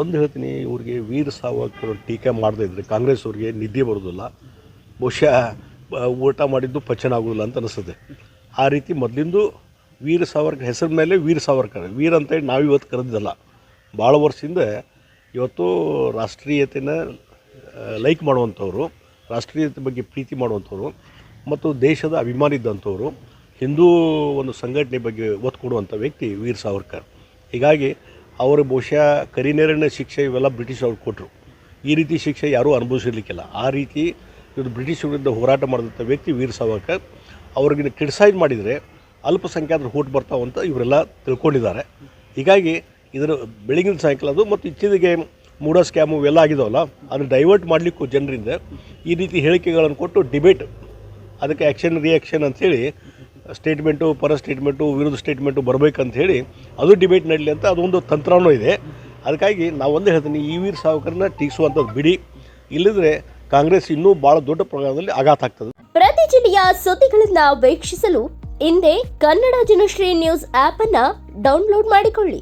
ಒಂದು ಹೇಳ್ತೀನಿ, ಇವ್ರಿಗೆ ವೀರ ಸಾವರ್ಕರ್ ಟೀಕೆ ಮಾಡದೇ ಇದ್ದರೆ ಕಾಂಗ್ರೆಸ್ ಅವ್ರಿಗೆ ನಿದ್ದೆ ಬರೋದಿಲ್ಲ. ಬಹುಶಃ ಊಟ ಮಾಡಿದ್ದು ಪಚನ ಆಗೋದಿಲ್ಲ ಅಂತ ಅನಿಸ್ತದೆ ಆ ರೀತಿ ಮೊದಲಿಂದು ವೀರ ಸಾವರ್ಕರ್, ಹೆಸರ ಮೇಲೆ ವೀರ ಸಾವರ್ಕರ್, ವೀರ ಅಂತೇಳಿ ನಾವು ಇವತ್ತು ಕರೆದಿದ್ದಲ್ಲ. ಭಾಳ ವರ್ಷದಿಂದ ಇವತ್ತು ರಾಷ್ಟ್ರೀಯತೆನ ಲೈಕ್ ಮಾಡುವಂಥವ್ರು, ರಾಷ್ಟ್ರೀಯತೆ ಬಗ್ಗೆ ಪ್ರೀತಿ ಮಾಡುವಂಥವ್ರು, ಮತ್ತು ದೇಶದ ಅಭಿಮಾನಿ ಇದ್ದಂಥವ್ರು, ಹಿಂದೂ ಒಂದು ಸಂಘಟನೆ ಬಗ್ಗೆ ಒತ್ತು ಕೊಡುವಂಥ ವ್ಯಕ್ತಿ ವೀರ್ ಸಾವರ್ಕರ್. ಹೀಗಾಗಿ ಅವರು ಬಹುಶಃ ಕರಿನೇರಿನ ಶಿಕ್ಷೆ ಇವೆಲ್ಲ ಬ್ರಿಟಿಷ್ ಅವ್ರು ಕೊಟ್ಟರು ಈ ರೀತಿ ಶಿಕ್ಷೆ ಯಾರೂ ಅನುಭವಿಸಿರ್ಲಿಕ್ಕಿಲ್ಲ. ಆ ರೀತಿ ಇವರು ಬ್ರಿಟಿಷ್ ವಿರುದ್ಧ ಹೋರಾಟ ಮಾಡಿದಂಥ ವ್ಯಕ್ತಿ ವೀರ್ ಸಾವರ್ಕರ್ ಅವ್ರಿಗೆ ಕ್ರಿಟಿಸೈಸ್ ಮಾಡಿದರೆ ಅಲ್ಪಸಂಖ್ಯಾತರು ಹೋಟ್ ಬರ್ತಾವಂತ ಇವರೆಲ್ಲ ತಿಳ್ಕೊಂಡಿದ್ದಾರೆ. ಹೀಗಾಗಿ ಇದರ ಬೆಳಗಿನ ಸಾಯಂಕಾಲ ಅದು ಮತ್ತು ಇತ್ತೀಚೆಗೆ ಮೂಡೋ ಸ್ಕ್ಯಾಮು ಇವೆಲ್ಲ ಆಗಿದಾವಲ್ಲ, ಅದನ್ನು ಡೈವರ್ಟ್ ಮಾಡಲಿಕ್ಕೂ ಜನರಿಂದ ಈ ರೀತಿ ಹೇಳಿಕೆಗಳನ್ನು ಕೊಟ್ಟು ಡಿಬೇಟ್, ಅದಕ್ಕೆ ಆ್ಯಕ್ಷನ್, ರಿಯಾಕ್ಷನ್ ಅಂಥೇಳಿ ಸ್ಟೇಟ್ಮೆಂಟು ಪರ ಸ್ಟೇಟ್ಮೆಂಟು ವಿರುದ್ಧ ಸ್ಟೇಟ್ಮೆಂಟು ಬರಬೇಕಂತ ಹೇಳಿ ಅದು ಡಿಬೇಟ್ ನಡಲಿ ಅಂತ ಅದೊಂದು ತಂತ್ರವೂ ಇದೆ. ಅದಕ್ಕಾಗಿ ನಾವು ಒಂದೇ ಹೇಳ್ತೀನಿ, ಈ ವೀರ್ ಸಾವಕರನ್ನ ಟೀಕಿಸುವಂಥದ್ದು ಬಿಡಿ. ಇಲ್ಲದ್ರೆ ಕಾಂಗ್ರೆಸ್ ಇನ್ನೂ ಭಾಳ ದೊಡ್ಡ ಪ್ರಮಾಣದಲ್ಲಿ ಆಘಾತ ಆಗ್ತದೆ. ಪ್ರತಿ ಜಿಲ್ಲೆಯ ಸುದ್ದಿಗಳನ್ನ ವೀಕ್ಷಿಸಲು ಹಿಂದೆ ಕನ್ನಡ ಜನಶ್ರೀ ನ್ಯೂಸ್ ಆಪ್ ಅನ್ನ ಡೌನ್ಲೋಡ್ ಮಾಡಿಕೊಳ್ಳಿ.